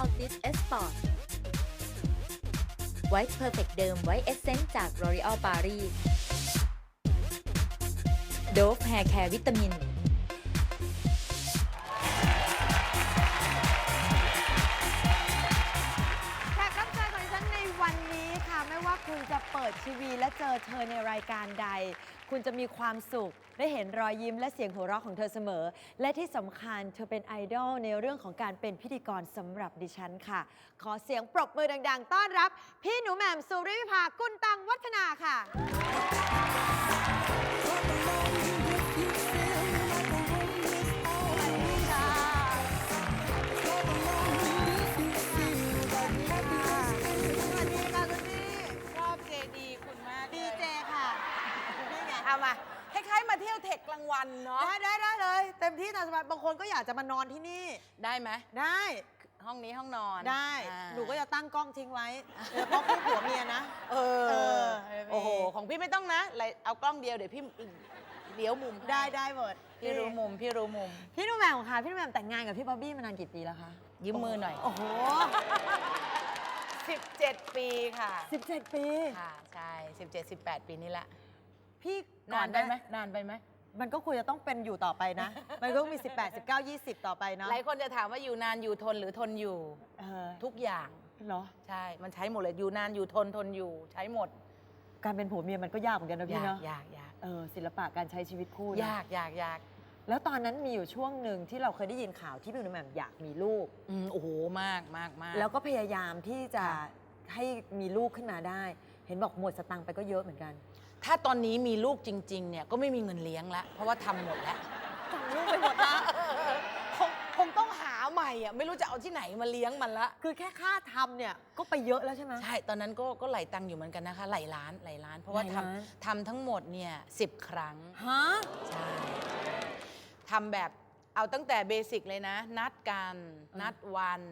Altis Esport White Perfect เดิม White Essence จาก L'Oreal Paris Dove Hair Care วิตามิน ทีวี และเจอเธอในรายการใด คุณจะมีความสุข ได้เห็นรอยยิ้มและเสียงหัวเราะของเธอเสมอ และที่สำคัญเธอเป็นไอดอลในเรื่องของการเป็นพิธีกรสำหรับดิฉันค่ะ ขอเสียงปรบมือดัง ๆ ต้อนรับ พี่หนูแหม่มสุริวิภากุลตังวัฒนาค่ะ เอามาคล้ายๆมาเที่ยวเทคกลางวันเนาะได้ได้ได้เลย เต็มที่ตามสบายบางคนก็อยากจะมานอนที่นี่ ได้ไหมได้ห้องนี้ห้องนอนได้ อ่าหนูก็จะตั้งกล้องทิ้งไว้เออเพราะคู่ผัวเมียนะ เอเอออโอ้โหของพี่ไม่ต้องนะไรเอากล้องเดียวเดี๋ยวพี่เดี๋ยวมุมให้ได้ได้หมดพี่รู้มุมพี่รู้มุม พี่หนุ่มแหม่มค่ะ พี่หนุ่มแหม่มแต่งงานกับพี่บ๊อบบี้มานานกี่ปีแล้วคะยืมมือหน่อย โอ้โห 17 ปีค่ะ17 ปี ค่ะใช่17 18 ปีนี้ละพี่ นานไปไหมนานไปไหมมันก็ควรจะต้องเป็นอยู่ต่อไปนะ มันก็ต้องมี 18 19 20 ต่อไปเนาะหลายคนจะถามว่าอยู่นานอยู่ทนหรือทนอยู่เออทุกอย่างเหรอ ใช่ มันใช้หมดเลยอยู่นานอยู่ทนทนอยู่ ใช้หมดการเป็นผัวเมียมันก็ยากเหมือนกันนะยาพี่กเนาะยากยากเออศิลปะการใช้ชีวิตคู่นะยากยากยากแล้วตอนนั้นมีอยู่ช่วงหนึ่งที่เราเคยได้ยินข่าวที่พี่หนุ่มแหม่มอยากมีลูก อืมโอ้โหมากมากมาก แล้วก็พยายามที่จะค่ะให้มีลูกขึ้นมาได้ เห็นบอกหมดสตังค์ไปก็เยอะเหมือนกัน ถ้าตอนนี้มีลูกจริง ๆ เนี่ยก็ไม่มีเงินเลี้ยงแล้วเพราะว่าทำหมดแล้วทำลูกไปหมดละคงคงต้องหาใหม่อะไม่รู้จะเอาที่ไหนมาเลี้ยงมันละ คือแค่ค่าทำเนี่ยก็ไปเยอะแล้วใช่ไหม ใช่ ตอนนั้นก็ก็ไหลตังค์อยู่เหมือนกันนะคะ ไหลล้านไหลล้าน เพราะว่าไหลทล้านำทำทั้งหมดเนี่ยสิบครั้ง ฮะ ใช่ทำแบบเอาตั้งแต่เบสิกเลยนะ นัดกัน นัดวัน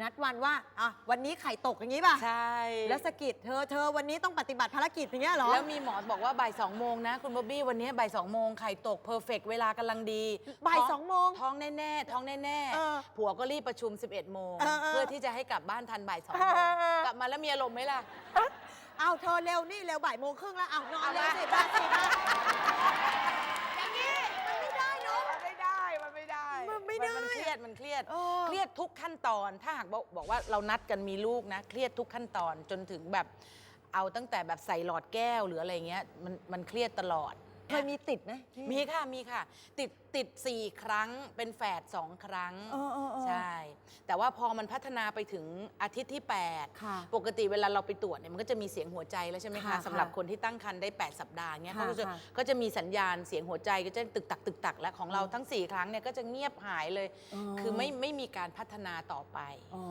นัดวันว่าอะวันนี้ไข่ตกอย่างนี้ป่ะใช่ แล้วสะกิดเธอเธอวันนี้ต้องปฏิบัติภารกิจอย่างเงี้ยเหรอ แล้วมีหมอบอกว่าบ่ายสองโมงนะ คุณบ๊อบบี้วันนี้บ่ายสองโมงไข่ตกเพอร์เฟกเวลากำลังดีบ่ายท้สองโมงท้องแน่ๆ ท้องแน่เออผัวก็รีบประชุม 11 โมง เออเออเพื่อที่จะให้กลับบ้านทันบ่ายสองเอโมงอเออ กลับมาแล้วมีอารมณ์ไหมล่ะ เอาเธอเร็วนี่เร็วบ่ายโมงครึ่งแล้วเอานอนเอาเร็วมาสิบ้าสิบ้า รียดมันเครียดเออเครียดทุกขั้นตอน ถ้าหากบอกบอกว่าเรานัดกันมีลูกนะ เครียดทุกขั้นตอนจนถึงแบบเอาตั้งแต่แบบใส่หลอดแก้วหรืออะไรเงี้ยมันมันเครียดตลอด เคยมีติดไหมพี่ มีค่ะมีค่ะ ติด ติดสี่ครั้งเป็นแฝดสองครั้ง เออเออเออ ใช่ แต่ว่าพอมันพัฒนาไปถึงอาทิตย์ที่8ค่ะปกติเวลาเราไปตรวจเนี่ยมันก็จะมีเสียงหัวใจแล้วใช่ไหมค่ะคะสำหรับค่ะคนที่ตั้งครรภ์ได้ 8 สัปดาห์เงี้ยค่ะเขาก็จะค่ะ ก็จะมีสัญญาณเสียงหัวใจก็จะตึกตักตึกตักแล้วของเราทั้ง 4 ครั้งเนี่ยก็จะเงียบหายเลยอ๋อคือไม่ไม่มีการพัฒนาต่อไป อ๋อ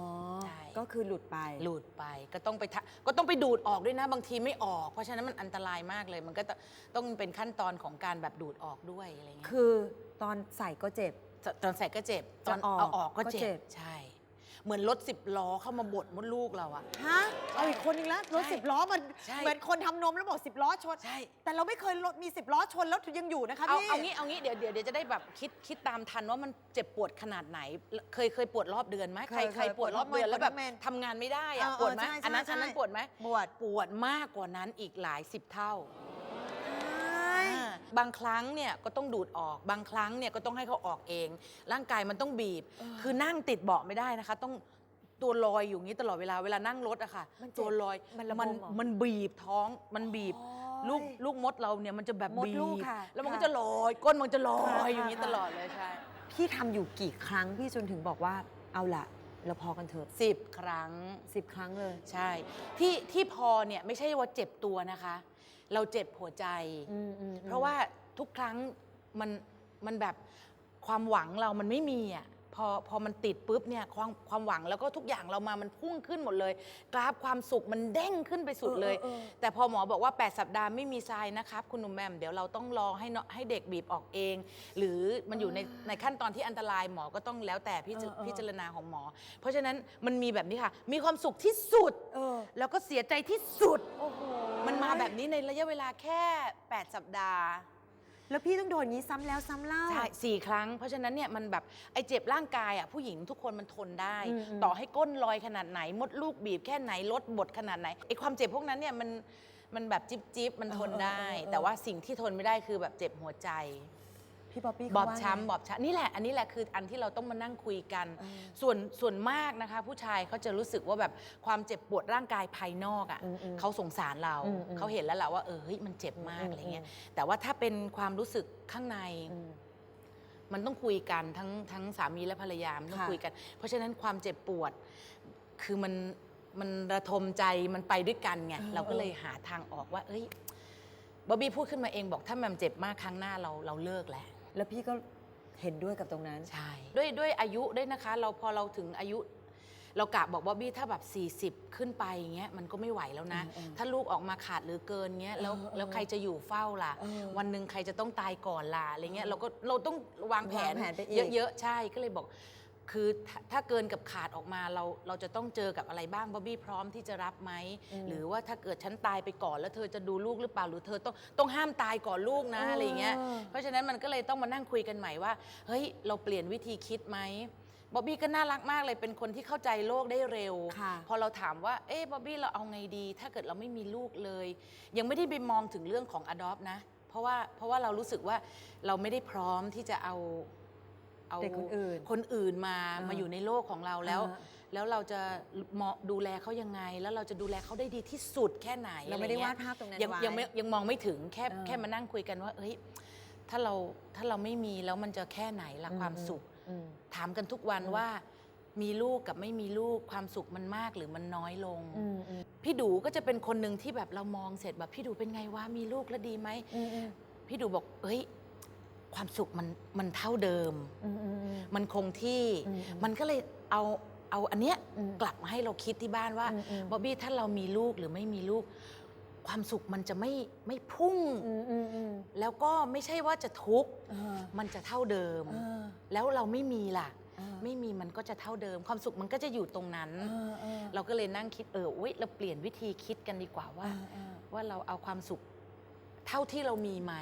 ใช่ ก็คือหลุดไป หลุดไปก็ต้องไปทะก็ต้องไปดูดออกด้วยนะบางทีไม่ออก เพราะฉะนั้นมันอันตรายมากเลย มันก็ต้องต้องเป็นขั้นตอนของการแบบดูดออกด้วยอะไรเงี้ย คือ ตอนใส่ก็เจ็บ ตตอนใส่ก็เจ็บ ตอนจะออกเอาออกก็ก็เจ็เจ็บ บ ใช่ เหมือนรถสิบล้อเข้ามาบดมดลูกเราอะ ฮะเอาอีกคนนึงแล้วรถใช่สิบล้อมันใช่ เหมือนคนทำนมแล้วบอกสิบล้อชน ใช่ แต่เราไม่เคยรถมีสิบล้อชนแล้วยังอยู่นะคะเอาพี่เอางี้เอางี้เดี๋ยวเดี๋ยวเดี๋ยวจะได้แบบคิดคิดตามทันว่ามันเจ็บปวดขนาดไหน เคยเคยปวดรอบเดือนไหมใครเคยใครปวดรอบเดือนปวดแล้วแบบปวดเมนทำงานไม่ได้อะเออปวดไหมเออใช่อันนั้นใช่อันนั้นใช่ปวดไหม ปวด ปวดมากกว่านั้นอีกหลายสิบเท่าใช่อ่า บางครั้งเนี่ยก็ต้องดูดออก บางครั้งเนี่ยก็ต้องให้เขาออกเอง ร่างกายมันต้องบีบ คือนั่งติดเบาะไม่ได้นะคะ ต้องตัวลอยอยู่อย่างนี้ตลอดเวลาเวลานั่งรถอะค่ะ มันเจ็บตัวลอยมันระบมมันเหรอมันบีบท้องมันบีบโอ้ยลูกลูกมดเราเนี่ยมันจะแบบมดบีลูกบค่ะแล้วมันก็ค่ะจะลอยก้นมันจะลอค่ะยอย่างนี้ค่ะ ตลอดเลยใช่พี่ทำอยู่กี่ครั้งพี่จนถึงบอกว่าเอาละเราพอกันเถอะสิบครั้ง สิบครั้งเลย ใช่ที่ที่พอเนี่ยไม่ใช่ว่าเจ็บตัวนะคะ เราเจ็บหัวใจ อืมอืมอืมเพราะว่าทุกครั้งมันมันแบบความหวังเรามันไม่มีอะ พอพอมันติดปุ๊บเนี่ยความความหวังแล้วก็ทุกอย่างเรามามันพุ่งขึ้นหมดเลย กราฟความสุขมันเด้งขึ้นไปสุดเลยออออออแต่พอหมอบอกว่า 8 สัปดาห์ไม่มีทรายนะครับ คุณหนุ่มแหมมเดี๋ยวเราต้องรอให้เนอะให้เด็กบีบออกเอง หรือมันอยู่ในในขั้นตอนที่อันตรายหมอก็ต้องแล้วแต่พิจเออเออพิจารณาของหมอ เพราะฉะนั้นมันมีแบบนี้ค่ะ มีความสุขที่สุดเออแล้วก็เสียใจที่สุดโอ้โหมันมาแบบนี้ในระยะเวลาแค่ 8 สัปดาห์ แล้วพี่ต้องโดนอย่างนี้ซ้ำแล้วซ้ำเล่า ใช่สี่ครั้ง เพราะฉะนั้นเนี่ยมันแบบไอ้เจ็บร่างกายอะผู้หญิงทุกคนมันทนได้ อืมอืม ต่อให้ก้นลอยขนาดไหน มดลูกบีบแค่ไหนลดบทขนาดไหนไอ้ความเจ็บพวกนั้นเนี่ยมันมันแบบจิบจิบมันทนได้ แต่ว่าสิ่งที่ทนไม่ได้คือแบบเจ็บหัวใจ พี่ป๊อปปี้บอบเขาว่าไง ช้ำบอบช้ำนี่แหละอันนี้แหละคืออันที่เราต้องมานั่งคุยกันเออส่วนส่วนมากนะคะ ผู้ชายเขาจะรู้สึกว่าแบบความเจ็บปวดร่างกายภายนอกอะอืมอืมเขาสงสารเราอืมอืมเขาเห็นแล้วแหละว่าเออเฮ้ยมันเจ็บมากอืม อะไรเงี้ยอืมแต่ว่าถ้าเป็นความรู้สึกข้างใน อืม มันต้องคุยกันทั้งทั้งสามีและภรรยามันต้องค่ะคุยกัน เพราะฉะนั้นความเจ็บปวด คือมันมันระทมใจมันไปด้วยกันไงเออเราก็เลยหาทางออกว่า เอ้ยบ๊อบบี้พูดขึ้นมาเองบอกถ้ามันเจ็บมากครั้งหน้าเราเราเลิกแหละ แล้วพี่ก็เห็นด้วยกับตรงนั้น ใช่ ด้วยด้วยอายุด้วยนะคะ เราพอเราถึงอายุ เรากะบอกบ๊อบบี้ถ้าแบบ 40 ขึ้นไปอย่างเงี้ยมันก็ไม่ไหวแล้วนะอืมอืมถ้าลูกออกมาขาดหรือเกินเงี้ยแล้วเออเออแล้วใครจะอยู่เฝ้าล่ะเออวันหนึ่งใครจะต้องตายก่อนล่ะอะไรเงี้ยเราก็เราต้องวางแผนวางแผนไปอีก เยอะๆใช่ก็เลยบอก คือถ้าถ้าเกินกับขาดออกมาเราเราจะต้องเจอกับอะไรบ้างบ๊อบบี้พร้อมที่จะรับไหมหรือว่าถ้าเกิดฉันตายไปก่อนแล้วเธอจะดูลูกหรือเปล่าหรือเธอต้องต้องห้ามตายก่อนลูกนะอะไรอย่างเงี้ยเพราะฉะนั้นมันก็เลยต้องมานั่งคุยกันใหม่ว่าเฮ้ยเราเปลี่ยนวิธีคิดไหมบ๊อบบี้ก็น่ารักมากเลยเป็นคนที่เข้าใจโลกได้เร็วค่ะพอเราถามว่า เอ๊ะบ๊อบบี้เราเอาไงดี ถ้าเกิดเราไม่มีลูกเลย ยังไม่ได้ไปมองถึงเรื่องของ adopt นะ เพราะว่าเพราะว่าเรารู้สึกว่าเราไม่ได้พร้อมที่จะเอา เอาเด็กคนอื่นคนอื่นมาอ่ามมาอยู่ในโลกของเราแล้วอ่าแล้วเราจะเหมาะดูแลเขายังไง แล้วเราจะดูแลเขาได้ดีที่สุดแค่ไหนเราไม่ได้อะวางี้ดยภาพตรงนั้นยังไว้ยังไม่ยังมองไม่ถึงแค่เออแค่มานั่งคุยกันว่าเอ้ยถ้าเราถ้าเราไม่มีแล้วมันจะแค่ไหนละอืมความสุขอืมถามกันทุกวันอืมว่ามีลูกกับไม่มีลูกความสุขมันมากหรือมันน้อยลงอืมอืมพี่ดูก็จะเป็นคนหนึ่งที่แบบเรามองเสร็จแบบพี่ดูเป็นไงวะมีลูกแล้วดีไหมอืมอืมพี่ดูบอกเอ้ย ความสุขมันมันเท่าเดิมอืมอืมอืมมันคงที่อืมอืมมันก็เลยเอาเอาอันเนี้ยอืมกลับมาให้เราคิดที่บ้านว่าอืมอืมบ๊อบบี้ถ้าเรามีลูกหรือไม่มีลูก ความสุขมันจะไม่ไม่พุ่งอืมอืมอืมแล้วก็ไม่ใช่ว่าจะทุกข์เออมันจะเท่าเดิมเออแล้วเราไม่มีล่ะเออไม่มีมันก็จะเท่าเดิม ความสุขมันก็จะอยู่ตรงนั้นเออเออเราก็เลยนั่งคิดเอออุ๊ยเราเปลี่ยนวิธีคิดกันดีกว่าว่าเออเออว่าเราเอาความสุขเท่าที่เรามีไหม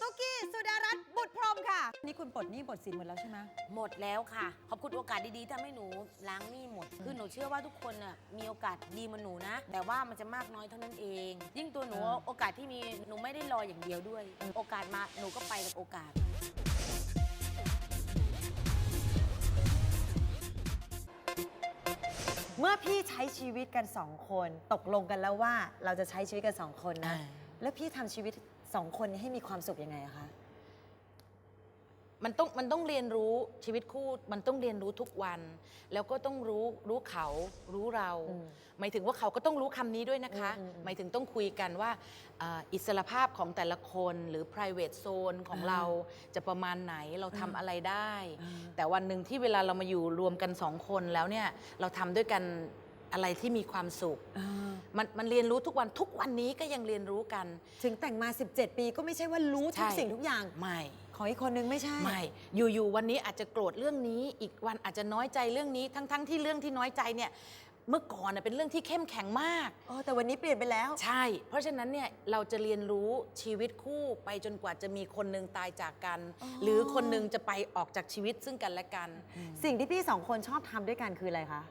ตุกกี้สุดารัตน์บุตรพรหมค่ะ นี่คุณปลดหนี้ปลดสินหมดแล้วใช่ไหม หมดแล้วค่ะ ขอบคุณโอกาสดีๆทำให้หนูล้างหนี้หมด คือหนูเชื่อว่าทุกคนน่ะมีโอกาสดีเหมือนหนูนะ แต่ว่ามันจะมากน้อยเท่านั้นเอง ยิ่งตัวหนูอ่า โอกาสที่มีหนูไม่ได้รออย่างเดียวด้วย โอกาสมาหนูก็ไปกับโอกาส เมื่อพี่ใช้ชีวิตกันสองคน ตกลงกันแล้วว่าเราจะใช้ชีวิตกันสองคนนะ อ่า แล้วพี่ทำชีวิต สองคนนี้ให้มีความสุขยังไงอะคะ มันต้องมันต้องเรียนรู้ชีวิตคู่มันต้องเรียนรู้ทุกวัน แล้วก็ต้องรู้รู้เขารู้เรา อืมหมายถึงว่าเขาก็ต้องรู้คำนี้ด้วยนะคะ อืมอืมอืมหมายถึงต้องคุยกันว่าเอ่ออิสรภาพของแต่ละคนหรือ private zone ของอ่าเราจะประมาณไหนเราทำอ่าอะไรได้ อ่า แต่วันหนึ่งที่เวลาเรามาอยู่รวมกันสองคนแล้วเนี่ยเราทำด้วยกัน อะไรที่มีความสุขอ่ามันมันเรียนรู้ทุกวันทุกวันนี้ก็ยังเรียนรู้กัน ถึงแต่งมา 17 ปีก็ไม่ใช่ว่ารู้ทุกใช่สิ่งทุกอย่าง ไม่ ขออีกคนนึงไม่ใช่ ไม่ อยู่ๆวันนี้อาจจะโกรธเรื่องนี้ อีกวันอาจจะน้อยใจเรื่องนี้ ทั้งๆที่เรื่องที่น้อยใจเนี่ยเมื่อก่อนน่ะเป็นเรื่องที่เข้มแข็งมากอ๋อแต่วันนี้เปลี่ยนไปแล้ว ใช่ เพราะฉะนั้นเนี่ยเราจะเรียนรู้ชีวิตคู่ไปจนกว่าจะมีคนหนึ่งตายจากกันอ๋อหรือคนหนึ่งจะไปออกจากชีวิตซึ่งกันและกัน สิ่งที่พี่สองคนชอบทำด้วยกันคืออะไรคะ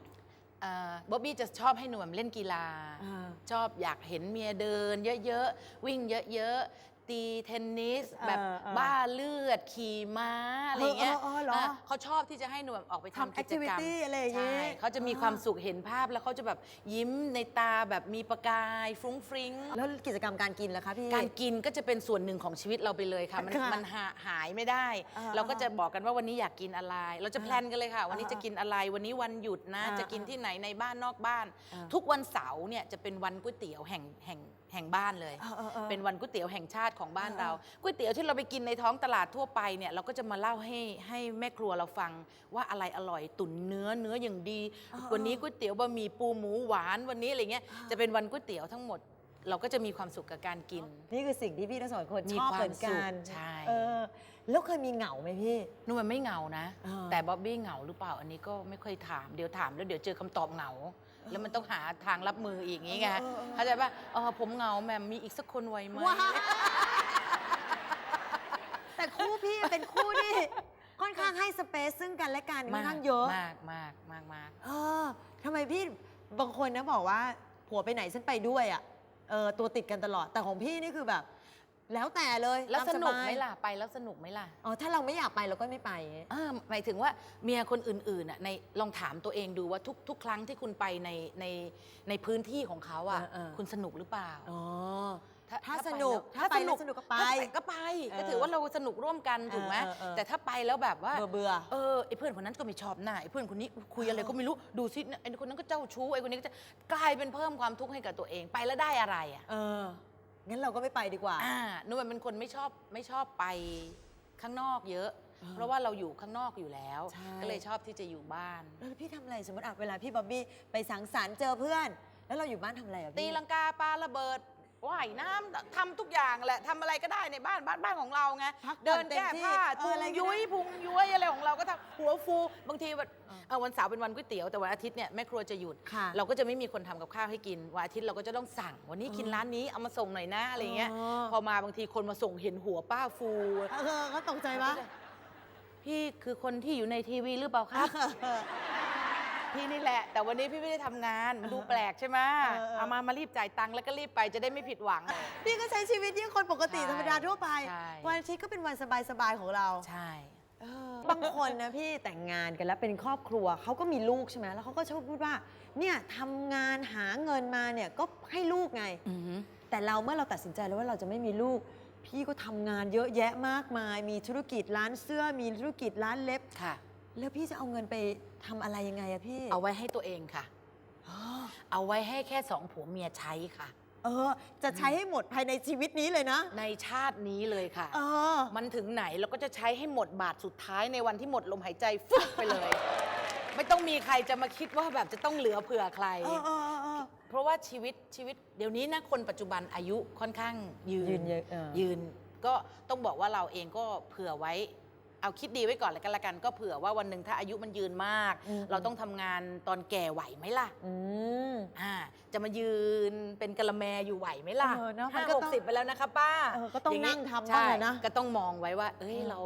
เอ่อบ๊อบบี้จะชอบให้หนุ่มเล่นกีฬา อ่า ชอบอยากเห็นเมียเดิน เยอะๆวิ่งเยอะๆ ตีเทนนิสแบบเออเออบ้าเลือดขี่ม้าอะไรเงี้ยเออเออเออเหรออะเขาชอบที่จะให้หนุ่มออกไปทำทำกิจกรรม activity อะไรอย่างงี้ ใช่เขาจะมีอ่าความสุขเห็นภาพแล้วเขาจะแบบยิ้มในตาแบบมีประกายฟรุ้งฟริ้ง แล้วกิจกรรมการกินล่ะคะพี่ การกินก็จะเป็นส่วนหนึ่งของชีวิตเราไปเลยค่ะ มันค่ะมันหาหายไม่ได้ อ่าเราก็จะบอกกันว่าวันนี้อยากกินอะไร เราจะแพลนกันเลยค่ะ วันนี้อ่าจะกินอะไรวันนี้วันหยุดนะ อ่าจะกินที่ไหนในบ้านนอกบ้าน อ่าทุกวันเสาร์เนี่ยจะเป็นวันก๋วยเตี๋ยวแห่งแห่งแห่งบ้านเลย เออเออเออ เป็นวันก๋วยเตี๋ยวแห่งชาติของบ้านอ่าเราก๋วยเตี๋ยวที่เราไปกินในท้องตลาดทั่วไปเนี่ยเราก็จะมาเล่าให้ให้แม่ครัวเราฟังว่าอะไรอร่อยตุ๋นเนื้อเนื้ออย่างดีอ่าวันนี้ก๋วยเตี๋ยวบะหมี่ปูหมูหวานวันนี้อะไรเงี้ยอ่าจะเป็นวันก๋วยเตี๋ยวทั้งหมด เราก็จะมีความสุขกับการกิน นี่คือสิ่งที่พี่ทั้งสองคนมีชอบความเหมือนกันสุขใช่ เออแล้วเคยมีเหงาไหมพี่นุ่มมันไม่เหงานะอ่าแต่บ๊อบบี้เหงาหรือเปล่าอันนี้ก็ไม่เคยถามเดี๋ยวถามแล้วเดี๋ยวเจอคำตอบเหงา แล้วมันต้องหาทางรับมืออีกอย่างงี้ไงเออเออเออ เข้าใจป่ะเออผมเหงาแหมมมีอีกสักคนไวไหมว้าย เปซซึ่งกันและกันค่อนข้างเยอะ มากมากมากมากเออทำไมพี่บางคนนะบอกว่าผัวไปไหนฉันไปด้วยอะเออตัวติดกันตลอดแต่ของพี่นี่คือแบบ แล้วแต่เลยแล้วตาสนุกบายไหมล่ะไปแล้วสนุกไหมล่ะอ๋อถ้าเราไม่อยากไปเราก็ไม่ไปอ่าหมายถึงว่าเมียคนอื่นๆน่ะในลองถามตัวเองดูว่าทุกทุกครั้งที่คุณไปในในในพื้นที่ของเขาอะเออเออคุณสนุกหรือเปล่าอ๋อ ถ้าถ้าไปสนุกแล้วถ้าไปแล้วสนุกก็ไปถ้าก็ไปเออก็ถือว่าเราสนุกร่วมกันถูกไหมเออเออเออแต่ถ้าไปแล้วแบบว่าเบื่อเบื่อเออไอ้เพื่อนคนนั้นก็ไม่ชอบหน้าไอ้เพื่อนคนนี้คุยอะไรก็ไม่รู้ดูซิไอ้คนนั้นก็เจ้าชู้ไอ้คนนี้ก็จะกลายเป็นเพิ่มความทุกข์ให้กับตัวเองไปแล้วได้อะไรอะเอองั้นเราก็ไม่ไปดีกว่าอ่านุ่มเป็นคนไม่ชอบไม่ชอบไปข้างนอกเยอะอ่าเพราะว่าเราอยู่ข้างนอกอยู่แล้วใช่ก็เลยชอบที่จะอยู่บ้านแล้วพี่ทำอะไรสมมติอะเวลาพี่บ๊อบบี้ไปสังสรรค์เจอเพื่อน แล้วเราอยู่บ้านทำอะไรอะตีพี่ลังกาปาระเบิด ว่ายน้ำทำทุกอย่างแหละทำอะไรก็ได้ในบ้านบ้านบ้านของเราไงพักผ่เดิอนนแก้เต็มที่ผ้าเออพุงอะไรก็ได้ยุ้ยพุงย้วยอะไรของเราก็ทำหัวฟู บางทีวันเออเออวันเสาร์เป็นวันก๋วยเตี๋ยวแต่วันอาทิตย์เนี่ยแม่ครัวจะหยุด ค่ะเราก็จะไม่มีคนทำกับข้าวให้กินวันอาทิตย์เราก็จะต้องสั่ง วันนี้กินอ๋อร้านนี้เอามาส่งหน่อยนะอะไรเงี้ยอ๋อ พอมาบางทีคนมาส่งเห็นหัวป้าฟู เออเขาตกใจปะพี่คือคนที่อยู่ในทีวีหรือเปล่าครับ พี่นี่แหละ แต่วันนี้พี่ไม่ได้ทำงานมันดูแปลกใช่ไหมเออเออ เอามามารีบจ่ายตังค์แล้วก็รีบไปจะได้ไม่ผิดหวัง พี่ก็ใช้ชีวิตยิ่งคนปกติใช่ธรรมดาทั่วไป ใช่ วันอาทิตย์ก็เป็นวันสบายๆของเรา ใช่ บางคนนะพี่แต่งงานกันแล้วเป็นครอบครัวเขาก็มีลูกใช่ไหมแล้วเขาก็ชอบพูดว่าเนี่ยทำงานหาเงินมาเนี่ยก็ให้ลูกไง อือหือ แต่เราเมื่อเราตัดสินใจแล้วว่าเราจะไม่มีลูก พี่ก็ทำงานเยอะแยะมากมาย มีธุรกิจร้านเสื้อ มีธุรกิจร้านเล็บ ค่ะ แล้วพี่จะเอาเงินไปทำอะไรยังไงอะพี่เอาไว้ให้ตัวเองค่ะ อ๋อเอาไว้ให้แค่สองผัวเมียใช้ค่ะ เออ จะใช้ให้หมดภายในชีวิตนี้เลยนะ ในชาตินี้เลยค่ะ เออ มันถึงไหนเราก็จะใช้ให้หมดบาทสุดท้ายในวันที่หมดลมหายใจฟึบไปเลย ไม่ต้องมีใครจะมาคิดว่าแบบจะต้องเหลือเผื่อใคร เออเออเออเออ เพราะว่าชีวิตชีวิตเดี๋ยวนี้นะคนปัจจุบันอายุค่อนข้างยืนยืนเยอะเออ ยืนก็ต้องบอกว่าเราเองก็เผื่อไว้ เอาคิดดีไว้ก่อนแล้วกันละกันก็เผื่อว่าวันหนึ่งถ้าอายุมันยืนมาก อืม เราต้องทำงานตอนแก่ไหวไหมล่ะอืม อ่าจะมายืนเป็นกะละแมอยู่ไหวไหมล่ะเออเนอะมันห้าก็หต้กองสิบไปแล้วนะคะป้าเออก็ต้องย่านั่งทำบ้างใช่อะนะก็ต้องมองไว้ว่า เอ้ยเออเรา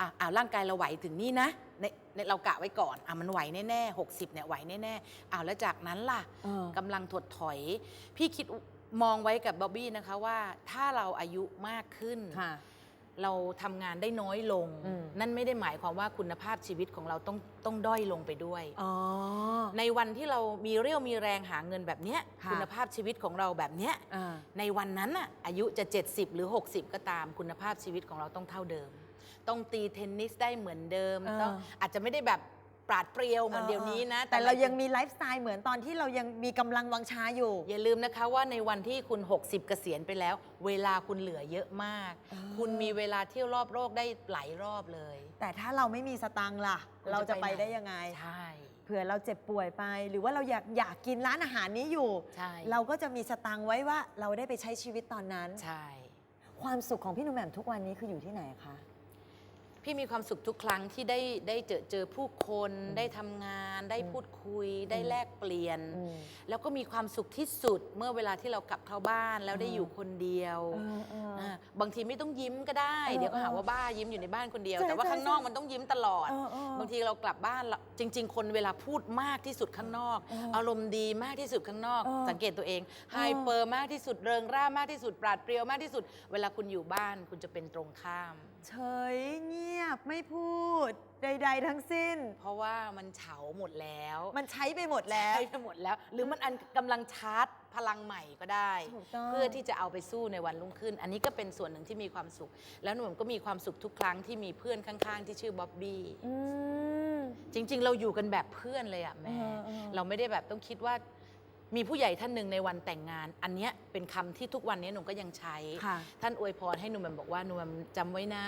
อะอ่าร่างกายเราไหวถึงนี่นะในในเรากะไว้ก่อนอะมันไหวแน่ๆหกสิบเนี่ยไหวแน่ๆอ้าวแล้วจากนั้นล่ะ เออ กำลังถดถอย พี่คิดมองไว้กับบ๊อบบี้นะคะว่าถ้าเราอายุมากขึ้น ค่ะ เราทำงานได้น้อยลงอืมนั่นไม่ได้หมายความว่าคุณภาพชีวิตของเราต้องต้องด้อยลงไปด้วยอ๋อในวันที่เรามีเรี่ยวมีแรงหาเงินแบบเนี้ยค่ะคุณภาพชีวิตของเราแบบเนี้ยอ่าในวันนั้นน่ะอายุจะ 70 หรือ 60 ก็ตามคุณภาพชีวิตของเราต้องเท่าเดิม ต้องตีเทนนิสได้เหมือนเดิมเออต้องอาจจะไม่ได้แบบ ปราดเปรียวเหมือนเดี๋ยวนี้นะแต่เรายังหมมีไลฟ์สไตล์เหมือนตอนที่เรายังมีกำลังวังชาอยู่ อย่าลืมนะคะว่าในวันที่คุณ 60 เกษียณไปแล้ว เวลาคุณเหลือเยอะมากอ่าคุณมีเวลาเที่ยวรอบโลกได้หลายรอบเลย แต่ถ้าเราไม่มีสตังค์ล่ะคุณจะเราจะไปไปไหนได้ยังไงใช่เผื่อเราเจ็บป่วยไป หรือว่าเราอยากอยากกินร้านอาหารนี้อยู่ใช่เราก็จะมีสตังค์ไว้ว่าเราได้ไปใช้ชีวิตตอนนั้นใช่ความสุขของพี่หนุ่มแหม่มทุกวันนี้คืออยู่ที่ไหนคะ พี่มีความสุขทุกครั้งที่ได้ได้เจอเจอผู้คนได้ทำงาน ได้พูดคุย ได้แลกเปลี่ยน อืม แล้วก็มีความสุขที่สุดเมื่อเวลาที่เรากลับเข้าบ้านแล้วได้เออออยู่คนเดียวเออเอออาบางทีไม่ต้องยิ้มก็ได้ เออเดี๋ยวก็หาเออว่าบ้ายิ้มอยู่ในบ้านคนเดียว ใช่แต่ว่าใช่ข้างนอกใช่มันต้องยิ้มตลอด เออเออบางทีเรากลับบ้านเราจริง ๆ คนเวลาพูดมากที่สุดข้างนอก เอออารมณ์ดีมากที่สุดข้างนอก เออสังเกตตัวเองไฮเปอร์มากที่สุดเริงร่ามากที่สุดปราดเปรียวมากที่สุด เวลาคุณอยู่บ้านคุณจะเป็นตรงข้าม เฉยเงียบไม่พูด ใด ๆ ทั้งสิ้น เพราะว่ามันเฉาหมดแล้วมันใช้ไปหมดแล้วใช้ไปหมดแล้ว หรือมันอันกำลังชาร์จพลังใหม่ก็ได้ ถูกต้อง เพื่อที่จะเอาไปสู้ในวันรุ่งขึ้น อันนี้ก็เป็นส่วนหนึ่งที่มีความสุข แล้วหนุ่มก็มีความสุขทุกครั้งที่มีเพื่อนข้างๆ ที่ชื่อบ๊อบบี้ อืม จริง ๆ เราอยู่กันแบบเพื่อนเลยอะแม่ เออเออ เราไม่ได้แบบต้องคิดว่า มีผู้ใหญ่ท่านหนึ่งในวันแต่งงาน อันเนี้ยเป็นคำที่ทุกวันนี้หนุ่มก็ยังใช้ ค่ะ ท่านอวยพรให้หนุ่มแหม่มบอกว่าหนุ่มแหม่มจำไว้นะ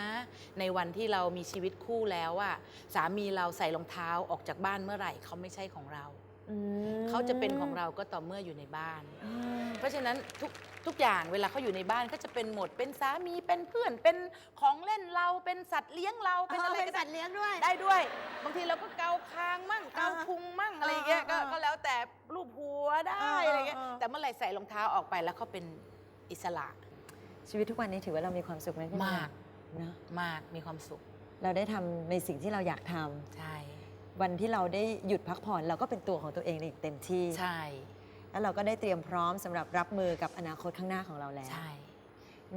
ในวันที่เรามีชีวิตคู่แล้วอะสามีเราใส่รองเท้าออกจากบ้านเมื่อไหร่เขาไม่ใช่ของเรา อืมเขาจะเป็นของเราก็ต่อเมื่ออยู่ในบ้าน อืม เพราะฉะนั้นทุกทุกอย่างเวลาเขาอยู่ในบ้านก็จะเป็นหมดเป็นสามีเป็นเพื่อนเป็นของเล่นเราเป็นสัตว์เลี้ยงเราเป็นอะไรเป็นก็สัได้ตว์เลี้ยงด้วย ได้ด้วย บางทีเราก็เกาคางมั่งเกาอ่าพุงมั่ง แต่เมื่อไหร่ใส่รองเท้าออกไปแล้วเขาเป็นอิสระชีวิตทุกวันนี้ถือว่าเรามีความสุขไหมพี่หนุ่มากเนอะมากมีความสุข เราได้ทำในสิ่งที่เราอยากทำใช่วันที่เราได้หยุดพักผ่อนเราก็เป็นตัวของตัวเองได้อย่างเต็มที่ใช่ แล้วเราก็ได้เตรียมพร้อมสำหรับรับมือกับอนาคตข้างหน้าของเราแล้วใช่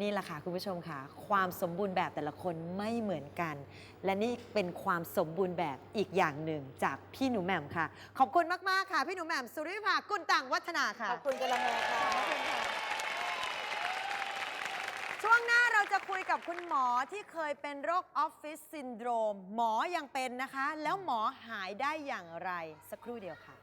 นี่แหละค่ะคุณผู้ชมค่ะ ความสมบูรณ์แบบแต่ละคนไม่เหมือนกัน และนี่เป็นความสมบูรณ์แบบอีกอย่างหนึ่งจากพี่หนูแหม่มค่ะ ขอบคุณมากๆค่ะ พี่หนูแหม่มสุริภากุณต่างวัฒนาค่ะ ขอบคุณกระเมค่ะช่วงหน้าเราจะคุยกับคุณหมอที่เคยเป็นโรคออฟฟิศซินโดรม หมอยังเป็นนะคะ แล้วหมอหายได้อย่างไรสักครู่เดียวค่ะ